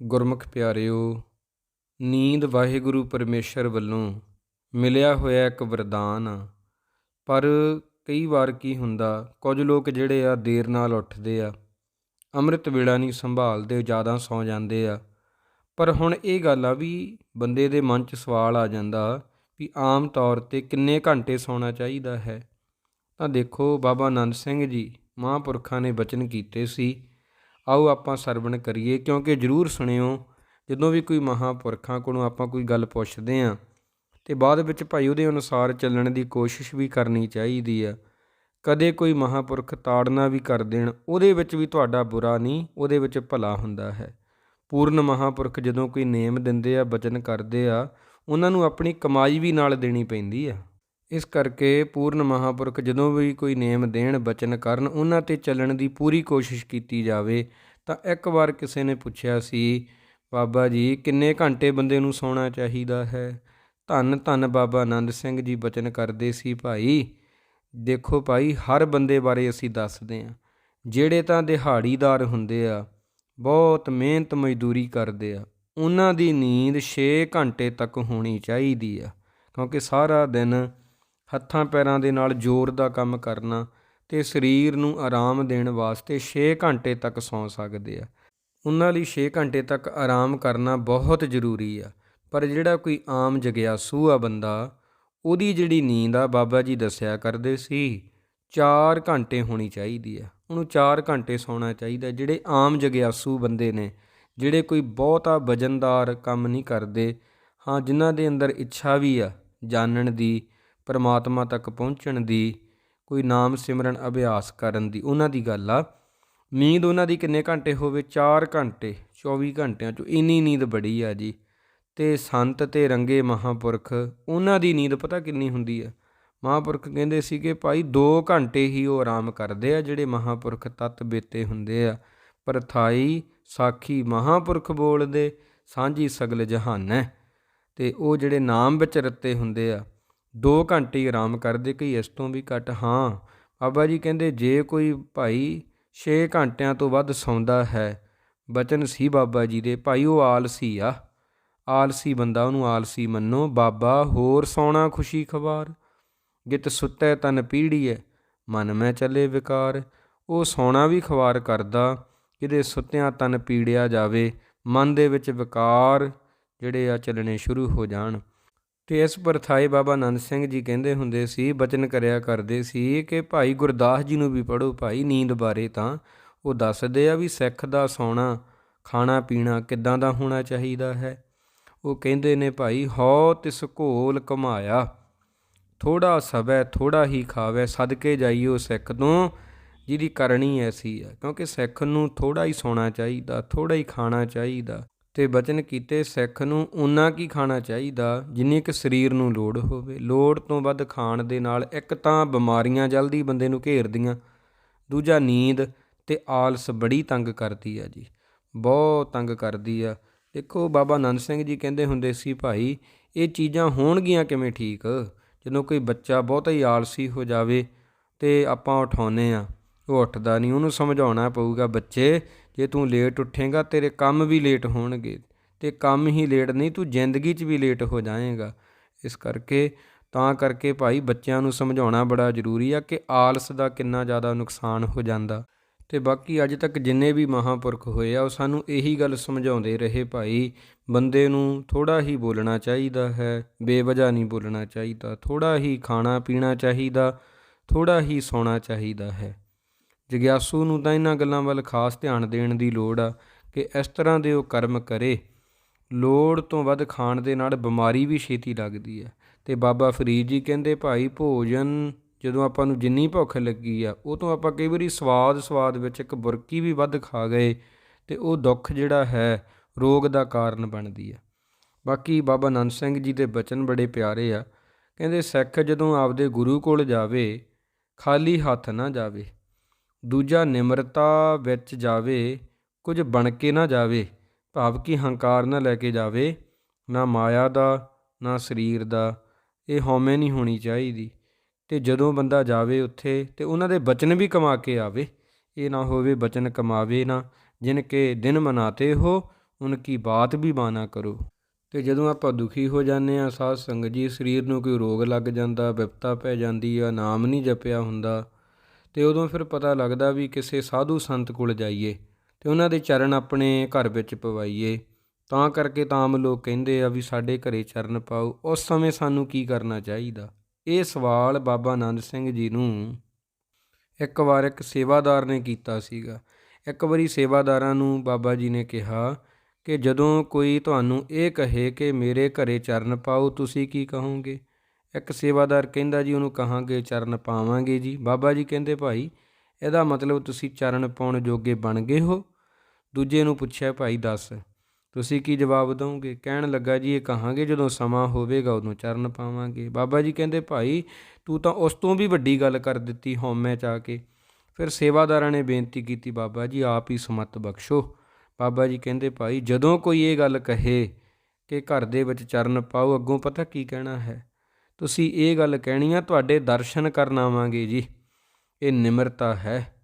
ਗੁਰਮੁਖ ਪਿਆਰਿਓ, ਨੀਂਦ ਵਾਹਿਗੁਰੂ ਪਰਮੇਸ਼ਰ ਵੱਲੋਂ ਮਿਲਿਆ ਹੋਇਆ ਇੱਕ ਵਰਦਾਨ। ਆ ਪਰ ਕਈ ਵਾਰ ਕੀ ਹੁੰਦਾ, ਕੁਝ ਲੋਕ ਜਿਹੜੇ ਆ ਦੇਰ ਨਾਲ ਉੱਠਦੇ ਆ, ਅੰਮ੍ਰਿਤ ਵੇਲਾ ਨਹੀਂ ਸੰਭਾਲਦੇ, ਜ਼ਿਆਦਾ ਸੌ ਜਾਂਦੇ ਆ। ਪਰ ਹੁਣ ਇਹ ਗੱਲ ਆ ਵੀ ਬੰਦੇ ਦੇ ਮਨ 'ਚ ਸਵਾਲ ਆ ਜਾਂਦਾ ਵੀ ਆਮ ਤੌਰ ਤੇ ਕਿੰਨੇ ਘੰਟੇ ਸੌਣਾ ਚਾਹੀਦਾ ਹੈ? ਤਾਂ ਦੇਖੋ ਬਾਬਾ ਆਨੰਦ ਸਿੰਘ ਜੀ ਮਹਾਂਪੁਰਖਾਂ ਨੇ ਬਚਨ ਕੀਤੇ ਸੀ ਆਓ ਆਪਾਂ ਸਰਵਣ ਕਰੀਏ, ਕਿਉਂਕਿ ਜਰੂਰ ਸੁਣਿਓ, ਜਦੋਂ ਵੀ ਕੋਈ ਮਹਾਂਪੁਰਖਾਂ ਕੋਲੋਂ ਆਪਾਂ ਕੋਈ ਗੱਲ ਪੁੱਛਦੇ ਆਂ ਤੇ ਬਾਅਦ ਵਿੱਚ ਭਾਈ ਉਹਦੇ ਅਨੁਸਾਰ ਚੱਲਣ ਦੀ ਕੋਸ਼ਿਸ਼ ਵੀ ਕਰਨੀ ਚਾਹੀਦੀ ਆ। ਕਦੇ ਕੋਈ ਮਹਾਂਪੁਰਖ ਤਾੜਨਾ ਵੀ ਕਰ ਦੇਣ, ਉਹਦੇ ਵਿੱਚ ਵੀ ਤੁਹਾਡਾ ਬੁਰਾ ਨਹੀਂ, ਉਹਦੇ ਵਿੱਚ ਭਲਾ ਹੁੰਦਾ ਹੈ। ਪੂਰਨ ਮਹਾਂਪੁਰਖ ਜਦੋਂ ਕੋਈ ਨੇਮ ਦਿੰਦੇ ਆ, ਬਚਨ ਕਰਦੇ ਆ, ਉਹਨਾਂ ਨੂੰ ਆਪਣੀ ਕਮਾਈ ਵੀ ਨਾਲ ਦੇਣੀ ਪੈਂਦੀ ਆ। ਇਸ ਕਰਕੇ ਪੂਰਨ ਮਹਾਂਪੁਰਖ ਜਦੋਂ ਵੀ ਕੋਈ ਨੇਮ ਦੇਣ ਬਚਨ ਕਰਨ ਉਹਨਾਂ ਤੇ ਚੱਲਣ ਦੀ ਪੂਰੀ ਕੋਸ਼ਿਸ਼ ਕੀਤੀ ਜਾਵੇ, ਤਾਂ ਇੱਕ ਵਾਰ ਕਿਸੇ ਨੇ ਪੁੱਛਿਆ ਸੀ, ਬਾਬਾ ਜੀ, ਕਿੰਨੇ ਘੰਟੇ ਬੰਦੇ ਨੂੰ ਸੌਣਾ ਚਾਹੀਦਾ ਹੈ? ਧੰਨ ਧੰਨ ਬਾਬਾ ਆਨੰਦ ਸਿੰਘ ਜੀ, ਬਚਨ ਕਰਦੇ ਸੀ ਭਾਈ। ਦੇਖੋ ਭਾਈ, ਹਰ ਬੰਦੇ ਬਾਰੇ ਅਸੀਂ ਦੱਸਦੇ ਹਾਂ। ਜਿਹੜੇ ਤਾਂ ਦਿਹਾੜੀਦਾਰ ਹੁੰਦੇ ਆ, ਬਹੁਤ ਮਿਹਨਤ ਮਜ਼ਦੂਰੀ ਕਰਦੇ ਆ, ਉਹਨਾਂ ਦੀ ਨੀਂਦ 6 ਘੰਟੇ ਤੱਕ ਹੋਣੀ ਚਾਹੀਦੀ ਆ, ਕਿਉਂਕਿ ਸਾਰਾ ਦਿਨ ਹੱਥਾਂ ਪੈਰਾਂ ਦੇ ਨਾਲ ਜ਼ੋਰ ਦਾ ਕੰਮ ਕਰਨਾ ਤੇ ਸਰੀਰ ਨੂੰ ਆਰਾਮ ਦੇਣ ਵਾਸਤੇ 6 ਘੰਟੇ ਤੱਕ ਸੌਂ ਸਕਦੇ ਆ। ਉਹਨਾਂ ਲਈ 6 ਘੰਟੇ ਤੱਕ ਆਰਾਮ ਕਰਨਾ ਬਹੁਤ ਜ਼ਰੂਰੀ ਆ। ਪਰ ਜਿਹੜਾ ਕੋਈ ਆਮ ਜਗਿਆਸੂ ਆ ਬੰਦਾ, ਉਹਦੀ ਜਿਹੜੀ ਨੀਂਦ ਆ, ਬਾਬਾ ਜੀ ਦੱਸਿਆ ਕਰਦੇ ਸੀ 4 ਘੰਟੇ ਹੋਣੀ ਚਾਹੀਦੀ ਆ। ਉਹਨੂੰ 4 ਘੰਟੇ ਸੌਣਾ ਚਾਹੀਦਾ। ਜਿਹੜੇ ਆਮ ਜਗਿਆਸੂ ਬੰਦੇ ਨੇ, ਜਿਹੜੇ ਕੋਈ ਬਹੁਤਾ ਵਜਨਦਾਰ ਕੰਮ ਨਹੀਂ ਕਰਦੇ, ਹਾਂ, ਜਿਨ੍ਹਾਂ ਦੇ ਅੰਦਰ ਇੱਛਾ ਵੀ ਆ ਜਾਣਨ ਦੀ ਪਰਮਾਤਮਾ ਤੱਕ ਪਹੁੰਚਣ ਦੀ, ਕੋਈ ਨਾਮ ਸਿਮਰਨ ਅਭਿਆਸ ਕਰਨ ਦੀ, ਉਹਨਾਂ ਦੀ ਗੱਲ ਆ। ਨੀਂਦ ਉਹਨਾਂ ਦੀ ਕਿੰਨੇ ਘੰਟੇ ਹੋਵੇ? 4 ਘੰਟੇ 24 ਘੰਟਿਆਂ ਚੋਂ ਇੰਨੀ ਨੀਂਦ ਬੜੀ ਆ ਜੀ। ਤੇ ਸੰਤ ਤੇ ਰੰਗੇ ਮਹਾਪੁਰਖ, ਉਹਨਾਂ ਦੀ ਨੀਂਦ ਪਤਾ ਕਿੰਨੀ ਹੁੰਦੀ ਆ? ਮਹਾਪੁਰਖ ਕਹਿੰਦੇ ਸੀ ਕਿ ਭਾਈ 2 ਘੰਟੇ ਹੀ ਉਹ ਆਰਾਮ ਕਰਦੇ ਆ, ਜਿਹੜੇ ਮਹਾਪੁਰਖ ਤਤ ਬੇਤੇ ਹੁੰਦੇ ਆ। ਪਰਥਾਈ ਸਾਖੀ ਮਹਾਪੁਰਖ ਬੋਲਦੇ, ਸਾਂਝੀ ਸਗਲ ਜਹਾਨ ਹੈ। ਤੇ ਉਹ ਜਿਹੜੇ ਨਾਮ ਵਿੱਚ ਰੱਤੇ ਹੁੰਦੇ ਆ 2 ਘੰਟੇ ਹੀ ਆਰਾਮ ਕਰਦੇ ਕਈ ਇਸ ਤੋਂ ਵੀ ਘੱਟ, ਹਾਂ। ਬਾਬਾ ਜੀ ਕਹਿੰਦੇ, ਜੇ ਕੋਈ ਭਾਈ 6 ਘੰਟਿਆਂ ਤੋਂ ਵੱਧ ਸੌਂਦਾ ਹੈ, ਬਚਨ ਸੀ ਬਾਬਾ ਜੀ ਦੇ, ਭਾਈ ਉਹ ਆਲਸੀ ਆ। ਆਲਸੀ ਬੰਦਾ, ਉਹਨੂੰ ਆਲਸੀ ਮੰਨੋ। ਬਾਬਾ, ਹੋਰ ਸੌਣਾ ਖੁਸ਼ੀ ਖਵਾਰ ਗਿਤ ਸੁੱਤੈ ਤਨ ਪੀੜੀਐ ਮਨ ਮੈਂ ਚੱਲੇ ਵਿਕਾਰ। ਉਹ ਸੌਣਾ ਵੀ ਖਵਾਰ ਕਰਦਾ, ਕਿਤੇ ਸੁੱਤਿਆਂ ਤਨ ਪੀੜਿਆ ਜਾਵੇ, ਮਨ ਦੇ ਵਿੱਚ ਵਿਕਾਰ ਜਿਹੜੇ ਆ ਚੱਲਣੇ ਸ਼ੁਰੂ ਹੋ ਜਾਣ। ਤੇ ਇਸ ਪਰਥਾਏ ਬਾਬਾ ਨੰਦ ਸਿੰਘ ਜੀ ਕਹਿੰਦੇ ਹੁੰਦੇ ਸੀ, ਬਚਨ ਕਰਿਆ ਕਰਦੇ ਸੀ ਕਿ ਭਾਈ ਗੁਰਦਾਸ ਜੀ ਨੂੰ ਵੀ ਪੜੋ ਭਾਈ ਨੀਂਦ ਬਾਰੇ ਤਾਂ ਉਹ ਦੱਸਦੇ ਆ ਵੀ ਸਿੱਖ ਦਾ ਸੌਣਾ, ਖਾਣਾ ਪੀਣਾ ਕਿੱਦਾਂ ਦਾ ਹੋਣਾ ਚਾਹੀਦਾ ਹੈ। ਉਹ ਕਹਿੰਦੇ ਨੇ ਭਾਈ, ਹਉ ਤਿਸ ਘੋਲ ਕਮਾਇਆ ਥੋੜਾ ਸਵੈ ਥੋੜਾ ਹੀ ਖਾਵੇ, ਸਦਕੇ ਜਾਈਓ ਸਿੱਖ ਤੋਂ, ਜਿਹਦੀ ਕਰਨੀ ਐਸੀ ਆ, ਕਿਉਂਕਿ ਸਿੱਖ ਨੂੰ ਥੋੜਾ ਹੀ ਸੌਣਾ ਚਾਹੀਦਾ ਥੋੜਾ ਹੀ ਖਾਣਾ ਚਾਹੀਦਾ। ਤੇ ਬਚਨ ਕੀਤੇ ਸਿੱਖ ਨੂੰ ਉਨਾ ਕੀ ਖਾਣਾ ਚਾਹੀਦਾ ਜਿੰਨੀ ਕਿ ਸਰੀਰ ਨੂੰ ਲੋੜ ਹੋਵੇ। ਲੋੜ ਤੋਂ ਵੱਧ ਖਾਣ ਦੇ ਨਾਲ ਇੱਕ ਤਾਂ ਬਿਮਾਰੀਆਂ ਜਲਦੀ ਬੰਦੇ ਨੂੰ ਘੇਰਦੀਆਂ, ਦੂਜਾ ਨੀਂਦ ਤੇ ਆਲਸ ਬੜੀ ਤੰਗ ਕਰਦੀ ਆ ਜੀ, ਬਹੁਤ ਤੰਗ ਕਰਦੀ ਆ। ਦੇਖੋ ਬਾਬਾ ਆਨੰਦ ਸਿੰਘ ਜੀ ਕਹਿੰਦੇ ਹੁੰਦੇ ਸੀ, ਭਾਈ, ਇਹ ਚੀਜ਼ਾਂ ਹੋਣਗੀਆਂ ਕਿਵੇਂ ਠੀਕ? ਜਦੋਂ ਕੋਈ ਬੱਚਾ ਬਹੁਤਾ ਹੀ ਆਲਸੀ ਹੋ ਜਾਵੇ ਤੇ ਆਪਾਂ ਉਠਾਉਨੇ ਆ ਉਹ ਉੱਠਦਾ ਨਹੀਂ, ਉਹਨੂੰ ਸਮਝਾਉਣਾ ਪਊਗਾ, ਬੱਚੇ ਜੇ ਤੂੰ ਲੇਟ ਉੱਠੇਗਾ, ਤੇਰੇ ਕੰਮ ਵੀ ਲੇਟ ਹੋਣਗੇ। ਤੇ ਕੰਮ ਹੀ ਲੇਟ ਨਹੀਂ, ਤੂੰ ਜ਼ਿੰਦਗੀ 'ਚ ਵੀ ਲੇਟ ਹੋ ਜਾਏਗਾ। ਇਸ ਕਰਕੇ, ਤਾਂ ਕਰਕੇ ਭਾਈ ਬੱਚਿਆਂ ਨੂੰ ਸਮਝਾਉਣਾ ਬੜਾ ਜ਼ਰੂਰੀ ਆ ਕਿ ਆਲਸ ਦਾ ਕਿੰਨਾ ਜ਼ਿਆਦਾ ਨੁਕਸਾਨ ਹੋ ਜਾਂਦਾ। ਤੇ ਬਾਕੀ ਅੱਜ ਤੱਕ ਜਿੰਨੇ ਵੀ ਮਹਾਪੁਰਖ ਹੋਏ ਆ, ਉਹ ਸਾਨੂੰ ਇਹੀ ਗੱਲ ਸਮਝਾਉਂਦੇ ਰਹੇ ਭਾਈ, ਬੰਦੇ ਨੂੰ ਥੋੜਾ ਹੀ ਬੋਲਣਾ ਚਾਹੀਦਾ ਹੈ, ਬੇਵਜ੍ਹਾ ਨਹੀਂ ਬੋਲਣਾ ਚਾਹੀਦਾ ਥੋੜਾ ਹੀ ਖਾਣਾ ਪੀਣਾ ਚਾਹੀਦਾ ਥੋੜਾ ਹੀ ਸੌਣਾ ਚਾਹੀਦਾ ਹੈ। ਜਗਿਆਸੂ ਨੂੰ ਤਾਂ ਇਹਨਾਂ ਗੱਲਾਂ ਵੱਲ ਖਾਸ ਧਿਆਨ ਦੇਣ ਦੀ ਲੋੜ ਆ ਕਿ ਇਸ ਤਰ੍ਹਾਂ ਦੇ ਉਹ ਕਰਮ ਕਰੇ। ਲੋੜ ਤੋਂ ਵੱਧ ਖਾਣ ਦੇ ਨਾਲ ਬਿਮਾਰੀ ਵੀ ਛੇਤੀ ਲੱਗਦੀ ਹੈ ਤੇ ਬਾਬਾ ਫਰੀਦ ਜੀ ਕਹਿੰਦੇ, ਭਾਈ, ਭੋਜਨ ਜਦੋਂ ਆਪਾਂ ਨੂੰ ਜਿੰਨੀ ਭੁੱਖ ਲੱਗੀ ਆ, ਉਹ ਤੋਂ ਆਪਾਂ ਕਈ ਵਾਰੀ ਸਵਾਦ ਸਵਾਦ ਵਿੱਚ ਇੱਕ ਬੁਰਕੀ ਵੀ ਵੱਧ ਖਾ ਗਏ ਤੇ ਉਹ ਦੁੱਖ ਜਿਹੜਾ ਹੈ, ਰੋਗ ਦਾ ਕਾਰਨ ਬਣਦੀ ਆ। ਬਾਕੀ ਬਾਬਾ ਆਨੰਦ ਸਿੰਘ ਜੀ ਦੇ ਬਚਨ ਬੜੇ ਪਿਆਰੇ ਆ। ਕਹਿੰਦੇ, ਸਿੱਖ ਜਦੋਂ ਆਪਦੇ ਗੁਰੂ ਕੋਲ ਜਾਵੇ, ਖਾਲੀ ਹੱਥ ਨਾ ਜਾਵੇ ਦੂਜਾ ਨਿਮਰਤਾ ਵਿੱਚ ਜਾਵੇ, ਕੁਝ ਬਣ ਕੇ ਨਾ ਜਾਵੇ, ਭਾਵ ਕਿ ਹੰਕਾਰ ਨਾ ਲੈ ਕੇ ਜਾਵੇ, ਨਾ ਮਾਇਆ ਦਾ, ਨਾ ਸਰੀਰ ਦਾ, ਇਹ ਹਉਮੈ ਨਹੀਂ ਹੋਣੀ ਚਾਹੀਦੀ। ਤੇ ਜਦੋਂ ਬੰਦਾ ਜਾਵੇ ਉੱਥੇ, ਤੇ ਉਹਨਾਂ ਦੇ ਬਚਨ ਵੀ ਕਮਾ ਕੇ ਆਵੇ, ਇਹ ਨਾ ਹੋਵੇ ਬਚਨ ਕਮਾਵੇ ਨਾ, ਜਿਨ ਕੇ ਦਿਨ ਮਨਾਤੇ ਹੋ ਉਨਕੀ ਬਾਤ ਵੀ ਮਾਨਾ ਕਰੋ। ਤੇ ਜਦੋਂ ਆਪਾਂ ਦੁਖੀ ਹੋ ਜਾਂਦੇ ਆ ਸਾਧ ਸੰਗਤ ਜੀ, ਸਰੀਰ ਨੂੰ ਕੋਈ ਰੋਗ ਲੱਗ ਜਾਂਦਾ, ਵਿਪਤਾ ਪੈ ਜਾਂਦੀ ਆ, ਨਾਮ ਨਹੀਂ ਜਪਿਆ ਹੁੰਦਾ ਤੇ ਉਦੋਂ ਫਿਰ ਪਤਾ ਲੱਗਦਾ ਵੀ ਕਿਸੇ ਸਾਧੂ ਸੰਤ ਕੋਲ ਜਾਈਏ ਤੇ ਉਹਨਾਂ ਦੇ ਚਰਨ ਆਪਣੇ ਘਰ ਵਿੱਚ ਪਵਾਈਏ। ਤਾਂ ਕਰਕੇ ਤਾਂ ਆਮ ਲੋਕ ਕਹਿੰਦੇ ਆ ਵੀ ਸਾਡੇ ਘਰੇ ਚਰਨ ਪਾਓ, ਉਸ ਸਮੇਂ ਸਾਨੂੰ ਕੀ ਕਰਨਾ ਚਾਹੀਦਾ? ਇਹ ਸਵਾਲ ਬਾਬਾ ਆਨੰਦ ਸਿੰਘ ਜੀ ਨੂੰ ਇੱਕ ਵਾਰ ਇੱਕ ਸੇਵਾਦਾਰ ਨੇ ਕੀਤਾ ਸੀਗਾ। ਇੱਕ ਵਾਰੀ ਸੇਵਾਦਾਰਾਂ ਨੂੰ ਬਾਬਾ ਜੀ ਨੇ ਕਿਹਾ ਕਿ ਜਦੋਂ ਕੋਈ ਤੁਹਾਨੂੰ ਇਹ ਕਹੇ ਕਿ ਮੇਰੇ ਘਰੇ ਚਰਨ ਪਾਓ, ਤੁਸੀਂ ਕੀ ਕਹੋਗੇ? ਇੱਕ ਸੇਵਾਦਾਰ ਕਹਿੰਦਾ ਜੀ, ਉਹਨੂੰ ਕਹਾਂਗੇ ਚਰਨ ਪਾਵਾਂਗੇ ਜੀ। ਬਾਬਾ ਜੀ ਕਹਿੰਦੇ, ਭਾਈ, ਇਹਦਾ ਮਤਲਬ ਤੁਸੀਂ ਚਰਨ ਪਾਉਣ ਜੋਗੇ ਬਣ ਗਏ ਹੋ। ਦੂਜੇ ਨੂੰ ਪੁੱਛਿਆ, ਭਾਈ, ਦੱਸ, ਤੁਸੀਂ ਕੀ ਜਵਾਬ ਦਵੋਗੇ? ਕਹਿਣ ਲੱਗਾ ਜੀ, ਇਹ ਕਹਾਂਗੇ, ਜਦੋਂ ਸਮਾਂ ਹੋਵੇਗਾ, ਉਦੋਂ ਚਰਨ ਪਾਵਾਂਗੇ। ਬਾਬਾ ਜੀ ਕਹਿੰਦੇ, ਭਾਈ, ਤੂੰ ਤਾਂ ਉਸ ਤੋਂ ਵੀ ਵੱਡੀ ਗੱਲ ਕਰ ਦਿੱਤੀ ਹਉਮੈ ਚ ਆ ਕੇ। ਫਿਰ ਸੇਵਾਦਾਰਾਂ ਨੇ ਬੇਨਤੀ ਕੀਤੀ, ਬਾਬਾ ਜੀ, ਆਪ ਹੀ ਸਮਤ ਬਖਸ਼ੋ। ਬਾਬਾ ਜੀ ਕਹਿੰਦੇ, ਭਾਈ, ਜਦੋਂ ਕੋਈ ਇਹ ਗੱਲ ਕਹੇ ਕਿ ਘਰ ਦੇ ਵਿੱਚ ਚਰਨ ਪਾਓ, ਅੱਗੋਂ ਪਤਾ ਕੀ ਕਹਿਣਾ ਹੈ? ਤੁਸੀਂ ਇਹ ਗੱਲ ਕਹਿਣੀ ਆ, ਤੁਹਾਡੇ ਦਰਸ਼ਨ ਕਰਨ ਆਵਾਂਗੇ ਜੀ। ਇਹ ਨਿਮਰਤਾ ਹੈ।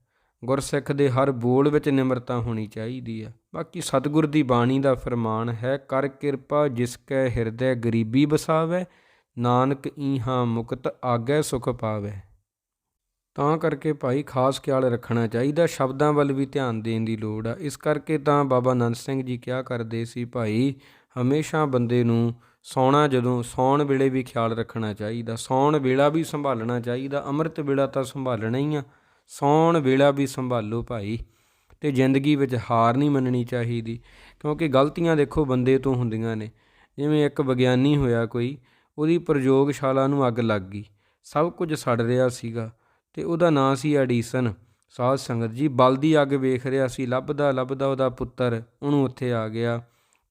ਗੁਰਸਿੱਖ ਦੇ ਹਰ ਬੋਲ ਵਿੱਚ ਨਿਮਰਤਾ ਹੋਣੀ ਚਾਹੀਦੀ ਆ। ਬਾਕੀ ਸਤਿਗੁਰ ਦੀ ਬਾਣੀ ਦਾ ਫਰਮਾਨ ਹੈ, ਕਰ ਕਿਰਪਾ ਜਿਸ ਕੈ ਹਿਰਦੈ ਗਰੀਬੀ ਬਸਾਵੇ ਨਾਨਕ ਈਹਾਂ ਮੁਕਤ ਆਗੈ ਸੁਖ ਪਾਵੇ। ਤਾਂ ਕਰਕੇ ਭਾਈ ਖਾਸ ਖਿਆਲ ਰੱਖਣਾ ਚਾਹੀਦਾ, ਸ਼ਬਦਾਂ ਵੱਲ ਵੀ ਧਿਆਨ ਦੇਣ ਦੀ ਲੋੜ ਆ। ਇਸ ਕਰਕੇ ਤਾਂ ਬਾਬਾ ਨੰਦ ਸਿੰਘ ਜੀ ਕਿਹਾ ਕਰਦੇ ਸੀ, ਭਾਈ, ਹਮੇਸ਼ਾ ਬੰਦੇ ਨੂੰ ਸੌਣਾ ਜਦੋਂ, ਸੌਣ ਵੇਲੇ ਵੀ ਖਿਆਲ ਰੱਖਣਾ ਚਾਹੀਦਾ, ਸੌਣ ਵੇਲਾ ਵੀ ਸੰਭਾਲਣਾ ਚਾਹੀਦਾ, ਅੰਮ੍ਰਿਤ ਵੇਲਾ ਤਾਂ ਸੰਭਾਲਣਾ ਹੀ ਆ, ਸੌਣ ਵੇਲਾ ਵੀ ਸੰਭਾਲੋ ਭਾਈ, ਤੇ ਜ਼ਿੰਦਗੀ ਵਿੱਚ ਹਾਰ ਨਹੀਂ ਮੰਨਣੀ ਚਾਹੀਦੀ, ਕਿਉਂਕਿ ਗਲਤੀਆਂ ਦੇਖੋ ਬੰਦੇ ਤੋਂ ਹੁੰਦੀਆਂ ਨੇ, ਜਿਵੇਂ ਇੱਕ ਵਿਗਿਆਨੀ ਹੋਇਆ ਕੋਈ, ਉਹਦੀ ਪ੍ਰਯੋਗਸ਼ਾਲਾ ਨੂੰ ਅੱਗ ਲੱਗ ਗਈ, ਸਭ ਕੁਝ ਸੜ ਰਿਹਾ ਸੀਗਾ, ਤੇ ਉਹਦਾ ਨਾਂ ਸੀ ਐਡੀਸਨ, ਸਾਧ ਸੰਗਤ ਜੀ ਬਲਦੀ ਅੱਗ ਵੇਖ ਰਿਹਾ ਸੀ ਲੱਭਦਾ ਲੱਭਦਾ ਉਹਦਾ ਪੁੱਤਰ ਉਹਨੂੰ ਉੱਥੇ ਆ ਗਿਆ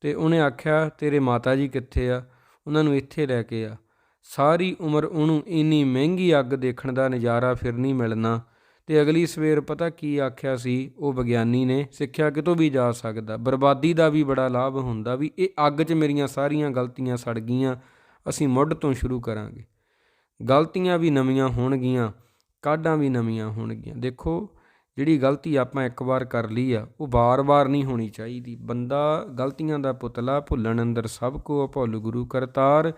ਤੇ ਉਹਨੇ ਆਖਿਆ, ਤੇਰੇ ਮਾਤਾ ਜੀ ਕਿੱਥੇ ਆ? ਉਹਨਾਂ ਨੂੰ ਇੱਥੇ ਲੈ ਕੇ ਆ। ਸਾਰੀ ਉਮਰ ਉਹਨੂੰ ਇੰਨੀ ਮਹਿੰਗੀ ਅੱਗ ਦੇਖਣ ਦਾ ਨਜ਼ਾਰਾ ਫਿਰ ਨਹੀਂ ਮਿਲਣਾ। ਤੇ ਅਗਲੀ ਸਵੇਰ ਪਤਾ ਕੀ ਆਖਿਆ ਸੀ? ਉਹ ਵਿਗਿਆਨੀ ਨੇ, ਸਿੱਖਿਆ ਕਿਤੋਂ ਵੀ ਜਾ ਸਕਦਾ? ਬਰਬਾਦੀ ਦਾ ਵੀ ਬੜਾ ਲਾਭ ਹੁੰਦਾ ਵੀ ਇਹ ਅੱਗ 'ਚ ਮੇਰੀਆਂ ਸਾਰੀਆਂ ਗਲਤੀਆਂ ਸੜ ਗਈਆਂ। ਅਸੀਂ ਮੁੱਢ ਤੋਂ ਸ਼ੁਰੂ ਕਰਾਂਗੇ। ਗਲਤੀਆਂ ਵੀ ਨਵੀਆਂ ਹੋਣਗੀਆਂ, ਕਾਢਾਂ ਵੀ ਨਵੀਆਂ ਹੋਣਗੀਆਂ। ਦੇਖੋ ਜਿਹੜੀ ਗਲਤੀ ਆਪਾਂ ਇੱਕ ਵਾਰ ਕਰ ਲਈ ਆ, ਉਹ ਵਾਰ ਵਾਰ ਨਹੀਂ ਹੋਣੀ ਚਾਹੀਦੀ। ਬੰਦਾ ਗਲਤੀਆਂ ਦਾ ਪੁਤਲਾ ਭੁੱਲਣ ਅੰਦਰ ਸਭ ਕੋ ਭੁੱਲ ਗੁਰੂ ਕਰਤਾਰ।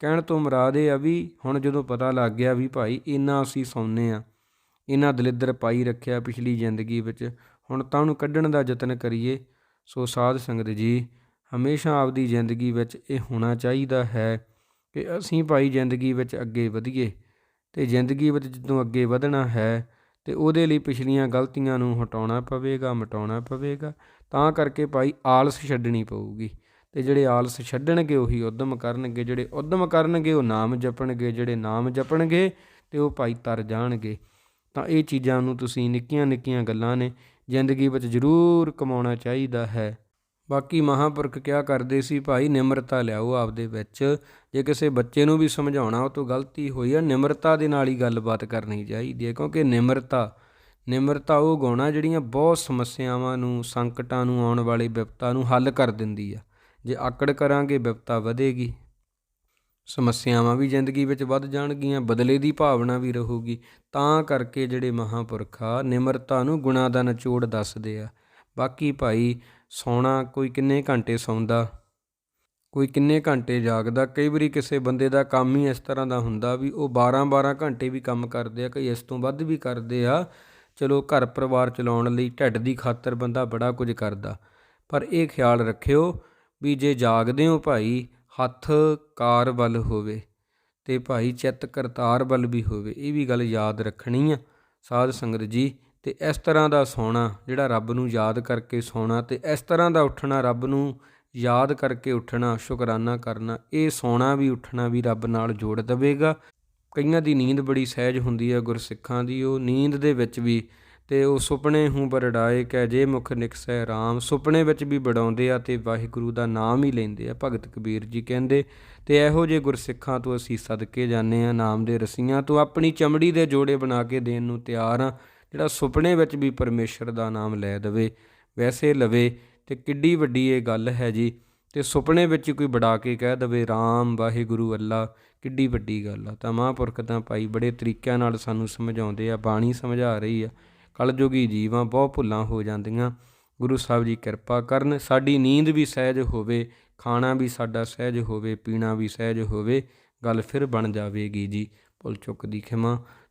ਕਹਿਣ ਤੋਂ ਮੁਰਾਦ ਇਹ ਆ ਵੀ ਹੁਣ ਜਦੋਂ ਪਤਾ ਲੱਗ ਗਿਆ ਵੀ ਭਾਈ ਇੰਨਾ ਅਸੀਂ ਸੌਂਨੇ ਆ, ਇੰਨਾ ਦਲਿੱਦਰ ਪਾਈ ਰੱਖਿਆ ਪਿਛਲੀ ਜ਼ਿੰਦਗੀ ਵਿੱਚ, ਹੁਣ ਤਾਂ ਉਹਨੂੰ ਕੱਢਣ ਦਾ ਯਤਨ ਕਰੀਏ, ਸੋ ਸਾਧ ਸੰਗਤ ਜੀ, ਹਮੇਸ਼ਾ ਆਪਦੀ ਜ਼ਿੰਦਗੀ ਵਿੱਚ ਇਹ ਹੋਣਾ ਚਾਹੀਦਾ ਹੈ ਕਿ ਅਸੀਂ ਭਾਈ ਜ਼ਿੰਦਗੀ ਵਿੱਚ ਅੱਗੇ ਵਧੀਏ ਤੇ ਜ਼ਿੰਦਗੀ ਵਿੱਚ ਜਦੋਂ ਅੱਗੇ ਵਧਣਾ ਹੈ ਤੇ ਉਹਦੇ ਲਈ ਪਿਛਲੀਆਂ ਗਲਤੀਆਂ ਨੂੰ ਹਟਾਉਣਾ ਪਵੇਗਾ, ਮਟਾਉਣਾ ਪਵੇਗਾ। ਤਾਂ ਕਰਕੇ ਭਾਈ ਆਲਸ ਛੱਡਣੀ ਪਊਗੀ। ਤੇ ਜਿਹੜੇ ਆਲਸ ਛੱਡਣਗੇ, ਉਹੀ ਉਦਮ ਕਰਨਗੇ। ਜਿਹੜੇ ਉਦਮ ਕਰਨਗੇ, ਉਹ ਨਾਮ ਜਪਣਗੇ। ਜਿਹੜੇ ਨਾਮ ਜਪਣਗੇ, ਤੇ ਉਹ ਭਾਈ ਤਰ ਜਾਣਗੇ। ਤਾਂ ਇਹ ਚੀਜ਼ਾਂ ਨੂੰ ਤੁਸੀਂ ਨਿੱਕੀਆਂ ਨਿੱਕੀਆਂ ਗੱਲਾਂ ਨੇ ਜ਼ਿੰਦਗੀ ਵਿੱਚ ਜ਼ਰੂਰ ਕਮਾਉਣਾ ਚਾਹੀਦਾ ਹੈ। ਬਾਕੀ ਮਹਾਪੁਰਖ ਕਿਆ ਕਰਦੇ ਸੀ? ਭਾਈ ਨਿਮਰਤਾ ਲਿਆਓ ਆਪਦੇ ਵਿੱਚ। ਜੇ ਕਿਸੇ ਬੱਚੇ ਨੂੰ ਵੀ ਸਮਝਾਉਣਾ, ਉਹ ਤੋਂ ਗਲਤੀ ਹੋਈ ਆ। ਨਿਮਰਤਾ ਦੇ ਨਾਲ ਹੀ ਗੱਲਬਾਤ ਕਰਨੀ ਚਾਹੀਦੀ ਹੈ, ਕਿਉਂਕਿ ਨਿਮਰਤਾ ਨਿਮਰਤਾ ਉਹ ਗਾਉਣਾ ਜਿਹੜੀਆਂ ਬਹੁਤ ਸਮੱਸਿਆਵਾਂ ਨੂੰ, ਸੰਕਟਾਂ ਨੂੰ ਆਉਣ ਵਾਲੀ ਵਿਪਤਾ ਨੂੰ ਹੱਲ ਕਰ ਦਿੰਦੀ ਆ। ਜੇ ਆਕੜ ਕਰਾਂਗੇ, ਵਿਪਤਾ ਵਧੇਗੀ। ਸਮੱਸਿਆਵਾਂ ਵੀ ਜ਼ਿੰਦਗੀ ਵਿੱਚ ਵੱਧ ਜਾਣਗੀਆਂ, ਬਦਲੇ ਦੀ ਭਾਵਨਾ ਵੀ ਰਹੂਗੀ। ਤਾਂ ਕਰਕੇ ਜਿਹੜੇ ਮਹਾਪੁਰਖਾ ਨਿਮਰਤਾ ਨੂੰ ਗੁਣਾ ਦਾ ਨਿਚੋੜ ਦੱਸਦੇ ਆ। ਬਾਕੀ ਭਾਈ ਸੌਣਾ ਕੋਈ ਕਿੰਨੇ ਘੰਟੇ ਸੌਂਦਾ? ਕੋਈ ਕਿੰਨੇ ਘੰਟੇ ਜਾਗਦਾ? ਕਈ ਵਾਰੀ ਕਿਸੇ ਬੰਦੇ ਦਾ ਕੰਮ ਹੀ ਇਸ ਤਰ੍ਹਾਂ ਦਾ ਹੁੰਦਾ ਵੀ ਉਹ 12-12 ਘੰਟੇ ਵੀ ਕੰਮ ਕਰਦੇ ਆ, ਕਈ ਇਸ ਤੋਂ ਵੱਧ ਵੀ ਕਰਦੇ ਆ। ਚਲੋ ਘਰ ਪਰਿਵਾਰ ਚਲਾਉਣ ਲਈ ਢਿੱਡ ਦੀ ਖਾਤਰ ਬੰਦਾ ਬੜਾ ਕੁਝ ਕਰਦਾ। ਪਰ ਇਹ ਖਿਆਲ ਰੱਖਿਓ ਵੀ ਜੇ ਜਾਗਦੇ ਹੋ ਭਾਈ, ਹੱਥ ਕਾਰ ਵੱਲ ਹੋਵੇ ਤੇ ਭਾਈ ਚਿੱਤ ਕਰਤਾਰ ਵੱਲ ਵੀ ਹੋਵੇ, ਇਹ ਵੀ ਗੱਲ ਯਾਦ ਰੱਖਣੀ ਆ। ਸਾਧ ਸੰਗਤ ਜੀ ਤੇ ਇਸ ਤਰ੍ਹਾਂ ਦਾ ਸੌਣਾ ਜਿਹੜਾ ਰੱਬ ਨੂੰ ਯਾਦ ਕਰਕੇ ਸੌਣਾ ਤੇ ਇਸ ਤਰ੍ਹਾਂ ਦਾ ਉੱਠਣਾ ਰੱਬ ਨੂੰ ਯਾਦ ਕਰਕੇ ਉੱਠਣਾ, ਸ਼ੁਕਰਾਨਾ ਕਰਨਾ, ਇਹ ਸੌਣਾ ਵੀ, ਉੱਠਣਾ ਵੀ ਰੱਬ ਨਾਲ ਜੋੜ ਦੇਵੇਗਾ। ਕਈਆਂ ਦੀ ਨੀਂਦ ਬੜੀ ਸਹਿਜ ਹੁੰਦੀ ਹੈ ਗੁਰਸਿੱਖਾਂ ਦੀ, ਉਹ ਨੀਂਦ ਦੇ ਵਿੱਚ ਵੀ ਤੇ ਉਹ ਸੁਪਨੇ ਹੂੰ ਬਰੜਾਏ ਕਹਿ ਜੇ ਮੁਖ ਨਿਕਸੈ RAM ਸੁਪਨੇ ਵਿੱਚ ਵੀ ਬੜਾਉਂਦੇ ਆ ਤੇ ਵਾਹਿਗੁਰੂ ਦਾ ਨਾਮ ਹੀ ਲੈਂਦੇ ਆ, ਭਗਤ ਕਬੀਰ ਜੀ ਕਹਿੰਦੇ, ਤੇ ਇਹੋ ਜੇ ਗੁਰਸਿੱਖਾਂ ਤੋਂ ਅਸੀਂ ਸਦਕੇ ਜਾਂਦੇ ਆ, ਨਾਮ ਦੇ ਰਸੀਆਂ ਤੋਂ ਆਪਣੀ ਚਮੜੀ ਦੇ ਜੋੜੇ ਬਣਾ ਕੇ ਦੇਣ ਨੂੰ ਤਿਆਰ ਆ। ਜਿਹੜਾ ਸੁਪਨੇ ਵਿੱਚ ਵੀ ਪਰਮੇਸ਼ਰ ਦਾ ਨਾਮ ਲੈ ਦਵੇ, ਵੈਸੇ ਲਵੇ ਤੇ ਕਿੱਡੀ ਵੱਡੀ ਇਹ ਗੱਲ ਹੈ ਜੀ। ਤੇ ਸੁਪਨੇ ਵਿੱਚ ਕੋਈ ਬੜਾ ਕੇ ਕਹਿ ਦਵੇ RAM ਵਾਹਿਗੁਰੂ ਅੱਲਾ, ਕਿੱਡੀ ਵੱਡੀ ਗੱਲ ਆ। ਤਾਂ ਮਹਾਂਪੁਰਖ ਤਾਂ ਭਾਈ ਬੜੇ ਤਰੀਕਿਆਂ ਨਾਲ ਸਾਨੂੰ ਸਮਝਾਉਂਦੇ ਆ, ਬਾਣੀ ਸਮਝਾ ਰਹੀ ਆ। ਕਲਯੁਗੀ ਜੀਵਾਂ ਬਹੁਤ ਭੁੱਲਾਂ ਹੋ ਜਾਂਦੀਆਂ। ਗੁਰੂ ਸਾਹਿਬ ਜੀ ਕਿਰਪਾ ਕਰਨ, ਸਾਡੀ ਨੀਂਦ ਵੀ ਸਹਿਜ ਹੋਵੇ, ਖਾਣਾ ਵੀ ਸਾਡਾ ਸਹਿਜ ਹੋਵੇ, ਪੀਣਾ ਵੀ ਸਹਿਜ ਹੋਵੇ, ਗੱਲ ਫਿਰ ਬਣ ਜਾਵੇਗੀ ਜੀ। ਭੁੱਲ ਚੁੱਕ ਦੀ ਖਿਮਾ।